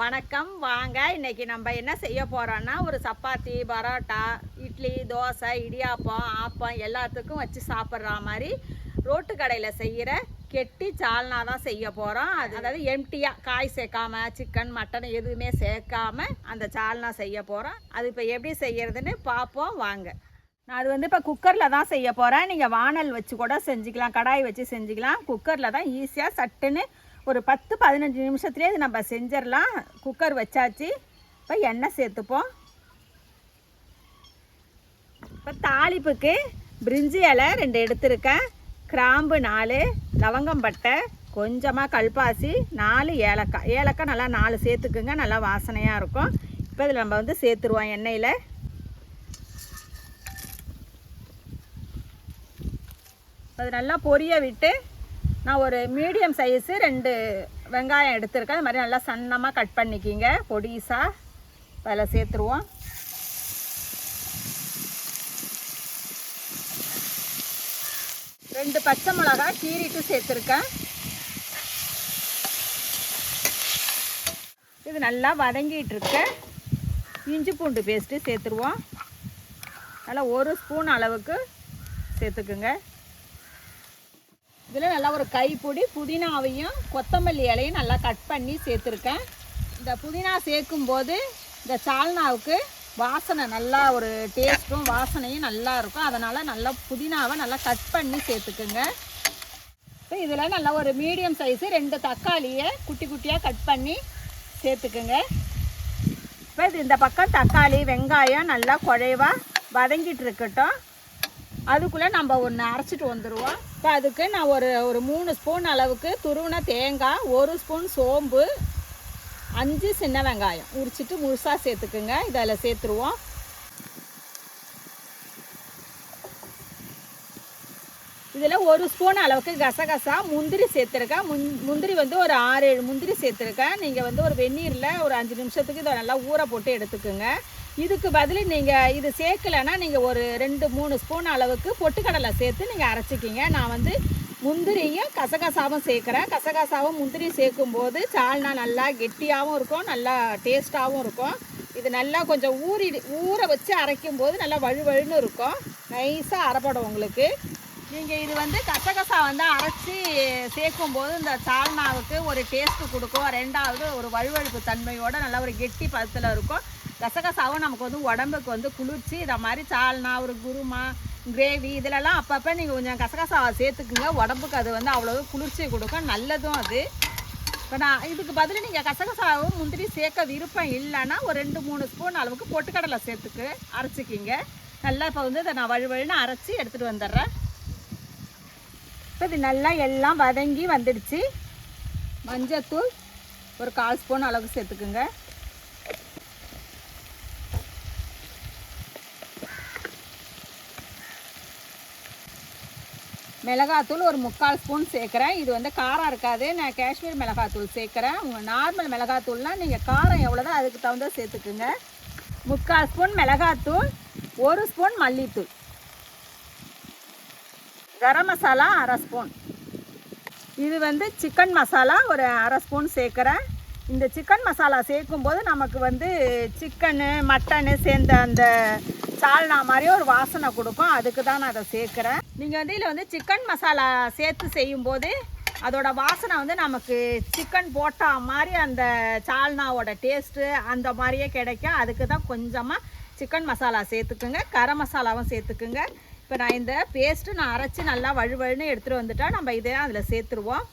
வணக்கம். வாங்க இன்னைக்கு நம்ம என்ன செய்ய போகிறோன்னா ஒரு சப்பாத்தி பரோட்டா இட்லி தோசை இடியாப்பம் ஆப்பம் எல்லாத்துக்கும் வச்சு சாப்பிட்ற மாதிரி ரோட்டு கடையில் செய்கிற கெட்டி சால்னா தான் செய்ய போகிறோம் அது அதாவது எம்டியாக காய் சேர்க்காம சிக்கன் மட்டன் எதுவுமே சேர்க்காம அந்த சால்னா செய்ய போகிறோம் அது இப்போ எப்படி செய்கிறதுன்னு பார்ப்போம் வாங்க. நான் அது வந்து இப்போ குக்கரில் தான் செய்ய போகிறேன் நீங்கள் வானல் வச்சு கூட செஞ்சுக்கலாம் கடாய் வச்சு செஞ்சுக்கலாம். குக்கரில் தான் ஈஸியாக சட்டுன்னு ஒரு பத்து பதினஞ்சு நிமிஷத்துலேயே இது நம்ம செஞ்சிடலாம். குக்கர் வச்சாச்சு. இப்போ எண்ணெய் சேர்த்துப்போம். இப்போ தாளிப்புக்கு பிரிஞ்சி இலை ரெண்டு எடுத்திருக்கேன். கிராம்பு நாலு லவங்கம்பட்டை கொஞ்சமாக கல்பாசி நாலு ஏலக்காய். ஏலக்காய் நல்லா நாலு சேர்த்துக்குங்க நல்லா வாசனையாக இருக்கும். இப்போ இதில் நம்ம வந்து சேர்த்துருவோம் எண்ணெயில். அது நல்லா பொரிய விட்டு நான் ஒரு மீடியம் சைஸு ரெண்டு வெங்காயம் எடுத்திருக்கேன். அது மாதிரி நல்லா சன்னமாக கட் பண்ணிக்கிங்க. பொடிசாக அதில் சேர்த்துருவோம். ரெண்டு பச்சை மிளகா கீறிட்டு சேர்த்துருக்கேன். இது நல்லா வதங்கிட்டு இருக்கு. இஞ்சி பூண்டு பேஸ்ட்டு சேர்த்துருவோம். நல்லா ஒரு ஸ்பூன் அளவுக்கு சேர்த்துக்குங்க. இதில் நல்லா ஒரு கைப்பொடி புதினாவையும் கொத்தமல்லி இலையும் நல்லா கட் பண்ணி சேர்த்துருக்கேன். இந்த புதினா சேர்க்கும் போது இந்த சால்னாவுக்கு வாசனை நல்லா ஒரு டேஸ்ட்டும் வாசனையும் நல்லா இருக்கும். அதனால் நல்லா புதினாவை நல்லா கட் பண்ணி சேர்த்துக்குங்க. இப்போ இதில் நல்லா ஒரு மீடியம் சைஸு ரெண்டு தக்காளியை குட்டி குட்டியாக கட் பண்ணி சேர்த்துக்குங்க. இப்போ இது இந்த பக்கம் தக்காளி வெங்காயம் நல்லா குழைவாக வதங்கிட்டு இருக்கட்டும். அதுக்குள்ளே நம்ம ஒன்று அரைச்சிட்டு வந்துடுவோம் இப்போ அதுக்கு நான் ஒரு ஒரு மூணு ஸ்பூன் அளவுக்கு துருவின தேங்காய் ஒரு ஸ்பூன் சோம்பு அஞ்சு சின்ன வெங்காயம். உரிச்சிட்டு முழுசாக சேர்த்துக்குங்க. இதில் சேர்த்துருவோம். இதில் ஒரு ஸ்பூன் அளவுக்கு கசகசா முந்திரி சேர்த்துருக்கேன். முந் முந்திரி வந்து ஒரு ஆறு ஏழு முந்திரி சேர்த்துருக்கேன். நீங்கள் வந்து ஒரு வெந்நீரில் ஒரு அஞ்சு நிமிஷத்துக்கு இதை நல்லா ஊற போட்டு எடுத்துக்கோங்க. இதுக்கு பதில் நீங்கள் இது சேர்க்கலைன்னா நீங்கள் ஒரு ரெண்டு மூணு ஸ்பூன் அளவுக்கு பொட்டுக்கடலை சேர்த்து நீங்கள் அரைச்சிக்கிங்க. நான் வந்து முந்திரியும் கசகசாவும் சேர்க்குறேன். கசகசாவும் முந்திரியும் சேர்க்கும்போது சால்னா நல்லா கெட்டியாகவும் இருக்கும் நல்லா டேஸ்ட்டாகவும் இருக்கும். இது நல்லா கொஞ்சம் ஊறி ஊற வச்சு அரைக்கும் போது நல்லா வழுவழுன்னு இருக்கும். நைஸாக அரைப்படும் உங்களுக்கு. நீங்கள் இது வந்து கசகசா வந்து அரைச்சி சேர்க்கும் போது இந்த சால்னாவுக்கு ஒரு டேஸ்ட்டு கொடுக்கும். ரெண்டாவது ஒரு வழுவழுப்பு தன்மையோடு நல்லா ஒரு கெட்டி பதத்தில் இருக்கும். கசகசாவும் நமக்கு வந்து உடம்புக்கு வந்து குளிர்ச்சி இதை மாதிரி சால்னா ஒரு குருமா கிரேவி இதிலெல்லாம் அப்பப்போ நீங்கள் கொஞ்சம் கசகசாவை சேர்த்துக்குங்க. உடம்புக்கு அது வந்து அவ்வளோ குளிர்ச்சி கொடுக்கும். நல்லதும் அது. இப்போ நான் இதுக்கு பதில் நீங்கள் கசகசாவும் முந்திரி சேர்க்க விருப்பம் இல்லைன்னா ஒரு ரெண்டு மூணு ஸ்பூன் அளவுக்கு பொட்டுக்கடலை சேர்த்துக்கு அரைச்சிக்கிங்க. நல்லா இப்போ வந்து இதை நான் வழுவழுன்னு அரைச்சி எடுத்துகிட்டு வந்துடுறேன். இப்போ இது நல்லா எல்லாம் வதங்கி வந்துடுச்சு. மஞ்சத்தூள் ஒரு கால் ஸ்பூன் அளவுக்கு சேர்த்துக்குங்க. மிளகாத்தூள் ஒரு முக்கால் ஸ்பூன் சேர்க்குறேன். இது வந்து காரம் இருக்காது. நான் காஷ்மீர் மிளகாத்தூள் சேர்க்குறேன். உங்கள் நார்மல் மிளகாத்தூள்னால் நீங்கள் காரம் எவ்வளோதோ அதுக்கு தகுந்த சேர்த்துக்குங்க. முக்கால் ஸ்பூன் மிளகாத்தூள் ஒரு ஸ்பூன் மல்லித்தூள். கரம் மசாலா அரை ஸ்பூன். இது வந்து சிக்கன் மசாலா ஒரு அரை ஸ்பூன் சேர்க்குறேன். இந்த சிக்கன் மசாலா சேர்க்கும்போது நமக்கு வந்து சிக்கனு மட்டனு சேர்ந்த அந்த சால்னா மாதிரி ஒரு வாசனை கொடுக்கும். அதுக்கு தான் நான் அதை சேர்க்குறேன். நீங்கள் வந்து இதில் வந்து சிக்கன் மசாலா சேர்த்து செய்யும்போது அதோட வாசனை வந்து நமக்கு சிக்கன் போட்டா மாதிரி அந்த சால்னாவோட டேஸ்ட்டு அந்த மாதிரியே கிடைக்கும். அதுக்கு தான் கொஞ்சமாக சிக்கன் மசாலா சேர்த்துக்குங்க. கரம் மசாலாவும் சேர்த்துக்குங்க. இப்போ நான் இந்த பேஸ்ட்டு நான் அரைச்சி நல்லா வழுவழுன்னு எடுத்துகிட்டு வந்துட்டா நம்ம இதே அதில் சேர்த்துருவோம்.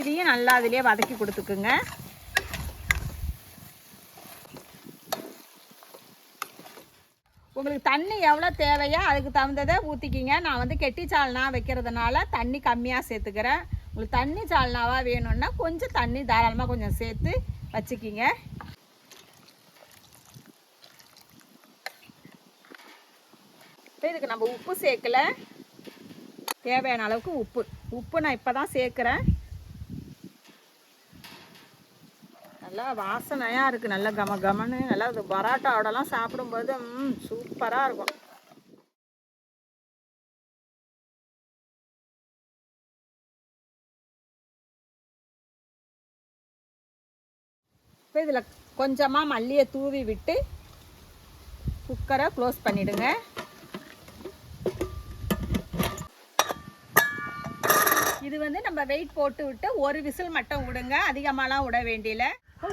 இதையும் நல்லா அதிலே வதக்கி கொடுத்துக்குங்க. உங்களுக்கு தண்ணி எவ்வளோ தேவையோ அதுக்கு தகுந்ததை ஊற்றிக்கிங்க நான் வந்து கெட்டி சால்னா வைக்கிறதுனால தண்ணி கம்மியாக சேர்த்துக்கிறேன். உங்களுக்கு தண்ணி சால்னாவாக வேணும்னா கொஞ்சம் தண்ணி தாராளமாக கொஞ்சம் சேர்த்து வச்சுக்கிங்க. இப்போ இதுக்கு நம்ம உப்பு சேர்க்கல. தேவையான அளவுக்கு உப்பு. உப்பு நான் இப்போ தான் சேர்க்குறேன். நல்லா வாசனையாக இருக்குது நல்லா கம கமனு நல்லா அது பராட்டாவோடலாம் சாப்பிடும்போது சூப்பராக இருக்கும். இப்போ இதில் கொஞ்சமாக மல்லியை தூவி விட்டு குக்கரை க்ளோஸ் பண்ணிவிடுங்க இது வந்து நம்ம வெயிட் போட்டு விட்டு ஒரு விசில் மட்டும் விடுங்க. அதிகமாலாம் விட வேண்டியல.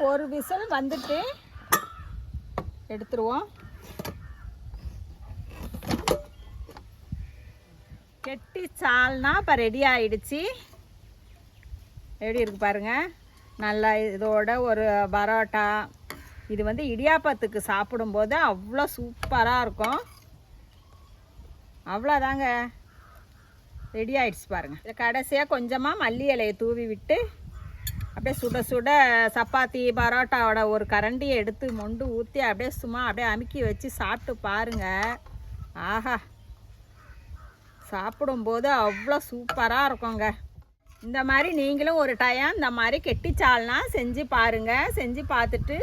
ஒரு விசில் வந்துட்டு எடுத்துருவோம். கெட்டி சால்னா இப்போ ரெடி ஆயிடுச்சு. எப்படி இருக்கு பாருங்க. நல்லா இதோட ஒரு பரோட்டா. இது வந்து இடியாப்பத்துக்கு சாப்பிடும்போது அவ்வளோ சூப்பராக இருக்கும். அவ்வளோதாங்க. ரெடி ஆயிடுச்சு பாருங்கள் இதில் கடைசியாக கொஞ்சமாக மல்லி இலையை தூவி விட்டு அப்படியே சுட சுட சப்பாத்தி பரோட்டாவோட ஒரு கரண்டியை எடுத்து மொண்டு ஊற்றி அப்படியே சும்மா அப்படியே அமுக்கி வச்சு சாப்பிட்டு பாருங்கள் ஆஹா. சாப்பிடும்போது அவ்வளோ சூப்பராக இருக்குங்க. இந்த மாதிரி நீங்களும் ஒரு டைம் இந்த மாதிரி கெட்டிச்சால்னா செஞ்சு பாருங்கள் செஞ்சு பார்த்துட்டு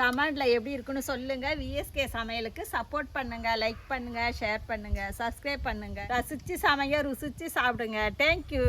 கமெண்டில் எப்படி இருக்குன்னு சொல்லுங்கள் விஎஸ்கே சமையலுக்கு சப்போர்ட் பண்ணுங்கள் லைக் பண்ணுங்கள் ஷேர் பண்ணுங்கள் சப்ஸ்கிரைப் பண்ணுங்கள் ரசித்து சமையல் ருசித்து சாப்பிடுங்க. தேங்க்யூ